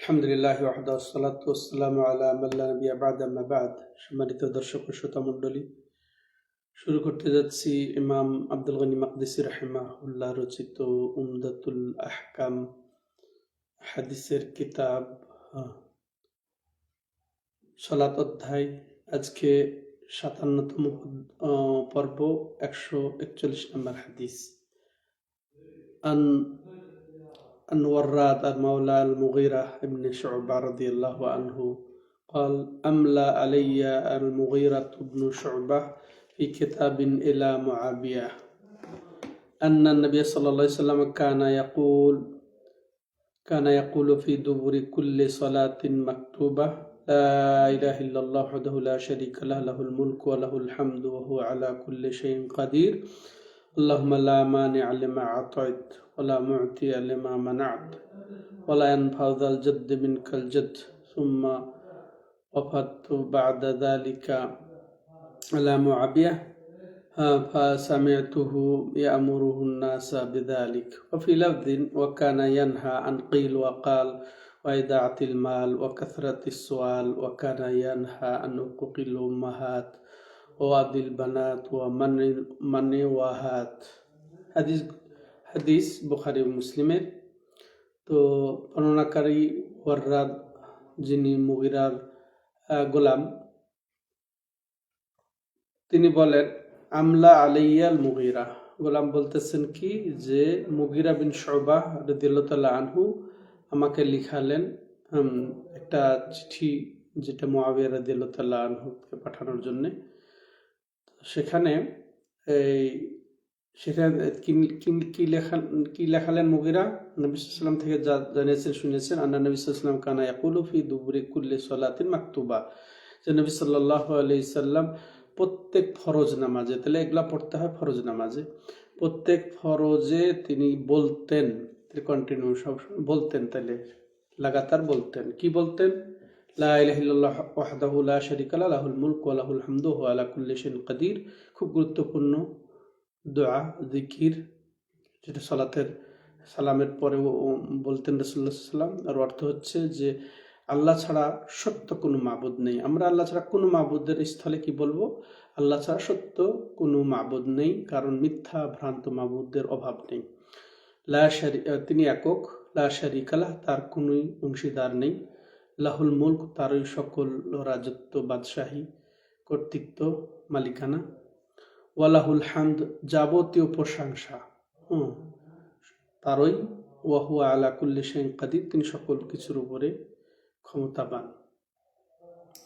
আলহামদুলিল্লাহ ওয়াহদাসালাতাম আবাদ সম্মানিত দর্শক শ্রোতা মণ্ডলী, শুরু করতে যাচ্ছি ইমাম আব্দুল গনি মাকদিসি রাহিমাহুল্লাহ রচিত উমদাতুল আহকাম, হাদিসের কিতাব সলাত অধ্যায়, আজকে সাতান্নতম পর্ব, একশো একচল্লিশ নম্বর হাদিস। আন أن وراد المولى المغيرة بن شعبة رضي الله عنه قال أملى علي المغيرة بن شعبة في كتاب إلى معاوية؟ أن النبي صلى الله عليه وسلم كان يقول كان يقول في دبر كل صلاة مكتوبة لا إله إلا الله وحده لا شريك له له الملك وله الحمد وهو على كل شيء قدير. اللهم لا مانع لما أعطيت. ولا معطي لما منعت ولا ينفع ذا الجد منك الجد. ثم وفدت بعد ذلك على معبية فسمعته يأمره الناس بذلك. وفي لفظ وكان ينهى عن قيل وقال وإذاعة المال وكثرة السؤال وكان ينهى عن حقوق الأمهات ووادي البنات ومن وهات. حديث হাদিস, বুখারি মুসলিমের। তো বর্ণনাকারী ওয়ার্রাদ, যিনি মুগিরার গোলাম, তিনি বলেন, আমলা আলাইয়াল মুগিরা। গোলাম বলতেছেন কি? যে মুগিরা বিন শোবাহ রদিল্লাহ আনহু আমাকে লিখালেন একটা চিঠি যেটা মোয়াবিয়া রদিল্লাহ আনহুকে পাঠানোর জন্যে। সেখানে এই সেখানে কি, কি- কি লেখালেন মুগিরা? নবী সাল্লাম থেকে যা জানিয়েছেন শুনেছেন, আন্না নবী সাল্লাম কানা ইয়াকুলু ফি দুবুরি কুল্লি সলাতিন মাকতুবা। যে নবী সাল্লাল্লাহু আলাইহি সাল্লাম প্রত্যেক ফরজ নামাজে, তাহলে এগুলা পড়তে হয় ফরজ নামাজে। প্রত্যেক ফরজে তিনি বলতেন, তিনি কন্টিনিউ সব বলতেন তাহলে, লাগাতার বলতেন। কি বলতেন? লা ইলাহা ইল্লাল্লাহ ওয়াহদাহু লা শারীকা লাহু লাহুল মুলক ওয়া লাহুল হামদু আলা কুল্লি শাইইন কাদির। খুব গুরুত্বপূর্ণ। দোয়া, জিকির, যেটা সালাতের সালামের পরে বলতেন রসুল্লাহ সাল্লাম আর অর্থ হচ্ছে যে আল্লাহ ছাড়া সত্য কোনো মাবুদ নেই। আমরা আল্লাহ ছাড়া কোনো মাবুদের স্থলে কি বলব? আল্লাহ ছাড়া সত্য কোনো মাবুদ নেই, কারণ মিথ্যা ভ্রান্ত মাবুদের অভাব নেই। লাশারি তিনি একক, লা শারিকালাহ, তার কোনোই অংশীদার নেই। লাহুল মুল্ক, তারই সকল রাজত্ব, বাদশাহী, কর্তৃত্ব, মালিকানা। ওয়ালাহুল হামদ যাবতীয় প্রশংসা। হুম। তারই ওয়াহুয়া আলা কুল্লি শাইন কাদির, তিনি সকল কিছুর উপরে ক্ষমতাবান।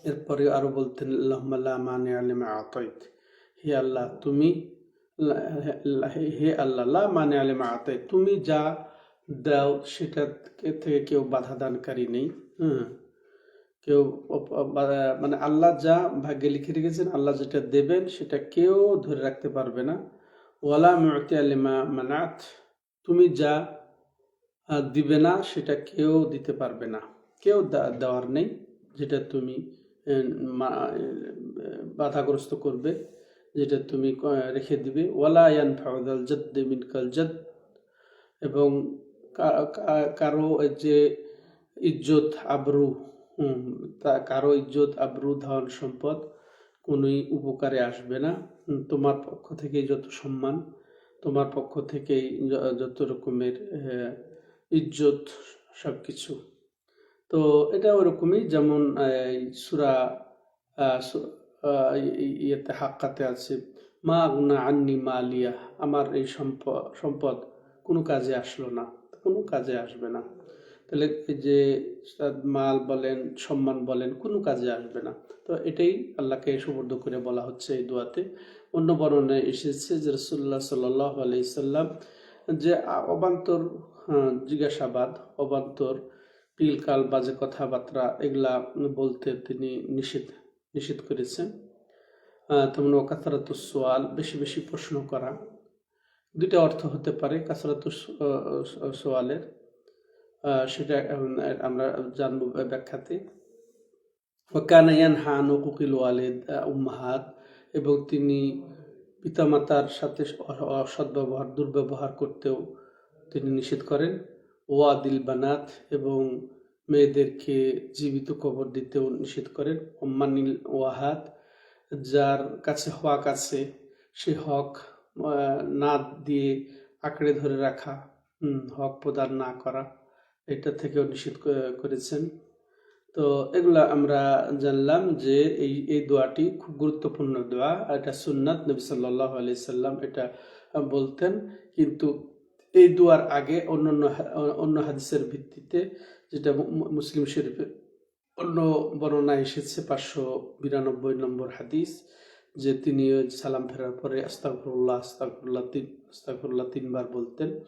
এরপরে আরও বলতেন মানে আলিমা আতাইত। হে আল্লাহ, তুমি হে আল্লাহ মানে আলিমা আতাইত। তুমি যা দাও সেটা থেকে কেউ বাধা দানকারী নেই। হ্যাঁ কেউ মানে আল্লাহ যা ভাগ্যে লিখে রেখেছেন, আল্লাহ যেটা দেবেন সেটা কেউ ধরে রাখতে পারবে না। ওয়ালা মুতি আলিমা মানাত, তুমি যা দিবে না সেটা কেউ দিতে পারবে না। কেউ দেওয়ার নেই যেটা তুমি বাধাগ্রস্ত করবে, যেটা তুমি রেখে দিবে। ওয়ালা ইয়ান ফাউদাল জদ্দে মিনকাল জদ, এবং কারও যে ইজ্জত, আবরু তা কারও ইজ্জত আবরু ধন সম্পদ কোনোই উপকারে আসবে না। তোমার পক্ষ থেকে যত সম্মান, তোমার পক্ষ থেকেই যত রকমের ইজ্জত সবকিছু। তো এটা ওরকমই যেমন সুরা ইয়েতে হাক্কাতে আছে, মা আগুনা আন্নি মালিয়া আমার এই সম্পদ সম্পদ কোনো কাজে আসলো না, কোনো কাজে আসবে না। তাহলে যে মাল বলেন সম্মান বলেন কোনো কাজে আসবে না। তো এটাই আল্লাহকে সুবর্দ করে বলা হচ্ছে এই দোয়াতে। অন্য বর্ণনায় এসেছে যে রসুল্লাহ সাল্লাহ আলাইসাল্লাম যে অবান্তর হ্যাঁ, জিজ্ঞাসাবাদ অবান্তর পিলকাল বাজে কথাবার্তা এগুলা বলতে তিনি নিষেধ নিষেধ করেছেন। তেমন ওকাতারাত সোয়াল বেশি বেশি প্রশ্ন করা। দুইটা অর্থ হতে পারে কাসরাত সোয়ালের। সেটা আমরা জানব ব্যাখ্যাতে। ওকানা হান ও উকুকিল ওয়ালেদ উম্মাহাত, এবং তিনি পিতামাতার সাথে অ- অসৎ ব্যবহার, দুর্ব্যবহার করতেও তিনি নিষেধ করেন। ওয়াদিল বানাত, এবং মেয়েদেরকে জীবিত কবর দিতেও নিষেধ করেন। অম্মানিল ওয়াহাদ যার কাছে হক আছে, সে হক না দিয়ে আঁকড়ে ধরে রাখা হক প্রদান না করা। এটা থেকেও নিষেধ করেছেন। তো এগুলা আমরা জানলাম যে এই এই দোয়াটি খুব গুরুত্বপূর্ণ দোয়া। এটা সুন্নাত, নবী সাল্লাহ আলি সাল্লাম এটা বলতেন। কিন্তু এই দোয়ার আগে অন্যান্য হা- অন্য হাদিসের ভিত্তিতে যেটা মুসলিম শরীফের অন্য বর্ণনা এসেছে, পাঁচশো বিরানব্বই নম্বর হাদিস, যে তিনি সালাম ফেরার পরে আস্তাগফিরুল্লাহ আস্তাকুল্লাহ তিন, আস্তাগফিরুল্লাহ তিনবার বলতেন।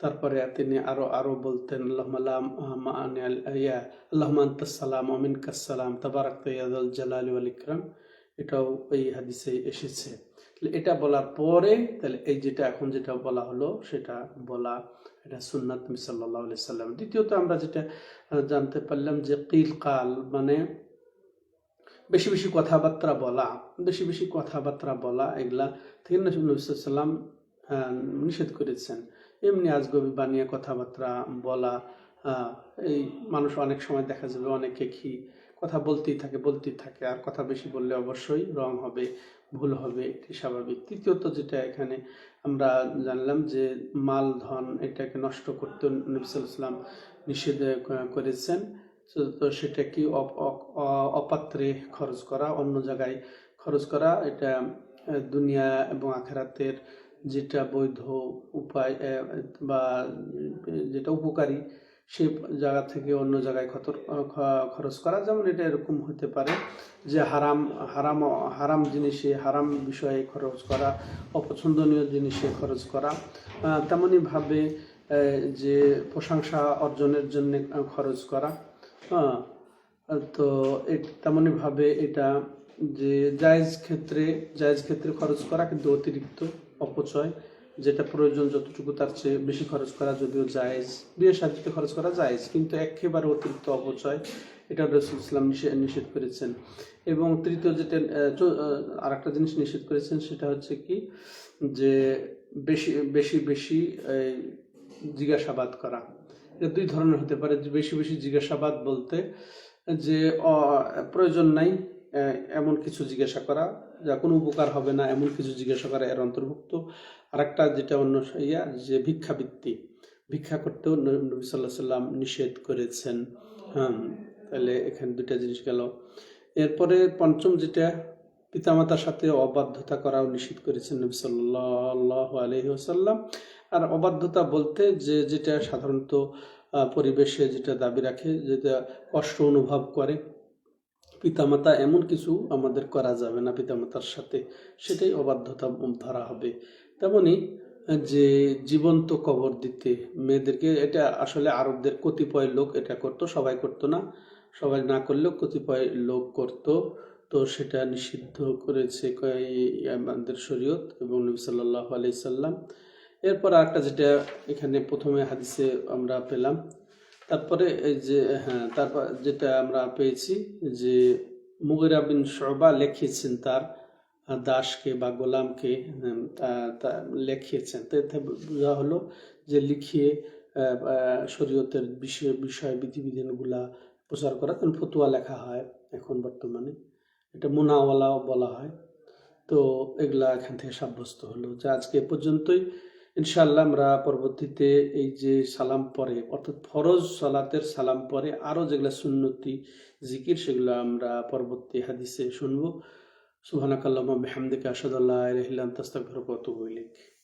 তারপরে তিনি আরও আরও বলতেন ওয়াল ইকরাম। এটাও এই হাদিসে এসেছে। এটা বলার পরে তাহলে এই যেটা এখন যেটা বলা হলো সেটা বলা, এটা সুন্নাত সাল্লাম। দ্বিতীয়ত আমরা যেটা জানতে পারলাম যে কিল কাল মানে বেশি বেশি কথাবার্তা বলা, বেশি বেশি কথাবার্তা বলা, এগুলা থেকে নবী সাল্লাম নিষেধ করেছেন। এমনি আজগবি বানিয়ে কথাবার্তা বলা এই মানুষ অনেক সময় দেখা যাবে অনেকে কি কথা বলতেই থাকে বলতেই থাকে। আর কথা বেশি বললে অবশ্যই রং হবে, ভুল হবে, এটি স্বাভাবিক। তৃতীয়ত যেটা এখানে আমরা জানলাম যে মাল, ধন এটাকে নষ্ট করতে নবী সাল্লাম নিষেধ করেছেন। তো সেটা কি অপাত্রে খরচ করা, অন্য জায়গায় খরচ করা? এটা দুনিয়া এবং আখেরাতের যেটা বৈধ উপায় বা যেটা উপকারী সে জায়গা থেকে অন্য জায়গায় খতর খরচ করা। যেমন এটা এরকম হতে পারে যে হারাম হারাম হারাম জিনিসে হারাম বিষয়ে খরচ করা অপছন্দনীয় জিনিসে খরচ করা আহ, যে প্রশংসা অর্জনের জন্য খরচ করা হ্যাঁ তো তেমনিভাবে এটা যে জায়েজ ক্ষেত্রে জায়েজ ক্ষেত্রে খরচ করা কিন্তু অতিরিক্ত। অপচয়, যেটা প্রয়োজন যতটুকু তার চেয়ে বেশি খরচ করা যদিও জায়েজ। বিয়ে সাজিতে খরচ করা জায়েজ, কিন্তু একেবারে অতিরিক্ত অপচয়, এটা রসুল ইসলাম নিষে- নিষেধ করেছেন। এবং তৃতীয় যেটা আর একটা জিনিস নিষেধ করেছেন, সেটা হচ্ছে কি? যে বেশি বেশি বেশি জিজ্ঞাসাবাদ করা। এটা দুই ধরনের হতে পারে বেশি বেশি জিজ্ঞাসাবাদ বলতে যে প্রয়োজন নাই এমন কিছু জিজ্ঞাসা করা। যা কোনো উপকার হবে না, এমন কিছু জিজ্ঞাসা করা, এর অন্তর্ভুক্ত। আর একটা যেটা অন্য ইয়া, যে ভিক্ষাবৃত্তি। ভিক্ষা করতেও নবী সাল্লাহ সাল্লাম নিষেধ করেছেন। হ্যাঁ তাহলে এখানে দুইটা জিনিস গেল। এরপরে পঞ্চম যেটা, পিতামাতার সাথে অবাধ্যতা করাও নিষেধ করেছেন নবী সাল্লাহ আলহি আর অবাধ্যতা বলতে যে, যেটা সাধারণত পরিবেশে যেটা দাবি রাখে, যেটা কষ্ট অনুভব করে পিতামাতা এমন কিছু আমাদের করা যাবে না পিতামাতার সাথে। সেটাই অবাধ্যতা ধরা হবে। তেমনি, যে জীবন্ত কবর দিতে মেয়েদেরকে, এটা আসলে আরবদের কতিপয় লোক এটা করতো, সবাই করতো না। সবাই না করলেও কতিপয় লোক করতো। তো সেটা নিষিদ্ধ করেছে আমাদের শরীয়ত এবং নবী সাল্লাহ আলি সাল্লাম। এরপর আরেকটা যেটা এখানে প্রথমে হাদিসে আমরা পেলাম তারপরে এই যে হ্যাঁ তারপর যেটা আমরা পেয়েছি যে মুগিরা বিন শোবা লিখিয়েছেন তার দাসকে বা গোলামকে উম, তা- তা- তো এতে বোঝা হলো যে লিখিয়ে শরীয়তের বিষয় বিষয় বিধিবিধানগুলা প্রচার করা কারণ ফতুয়া লেখা হয় এখন বর্তমানে। এটা মোনাওয়ালাও বলা হয়। তো এগুলা এখান থেকে সাব্যস্ত হলো। যে আজকে পর্যন্তই। ইনশাআল্লাহ আমরা পরবর্তীতে এই যে সালাম পরে, অর্থাৎ ফরজ সালাতের সালাম পরে আরও যেগুলো সুন্নতি, জিকির, সেগুলো আমরা পরবর্তী হাদিসে শুনব। সুবহানাকাল্লাহুম্মা, বিহামদিকা, আশহাদু আল্লা ইলাহা কত আনতা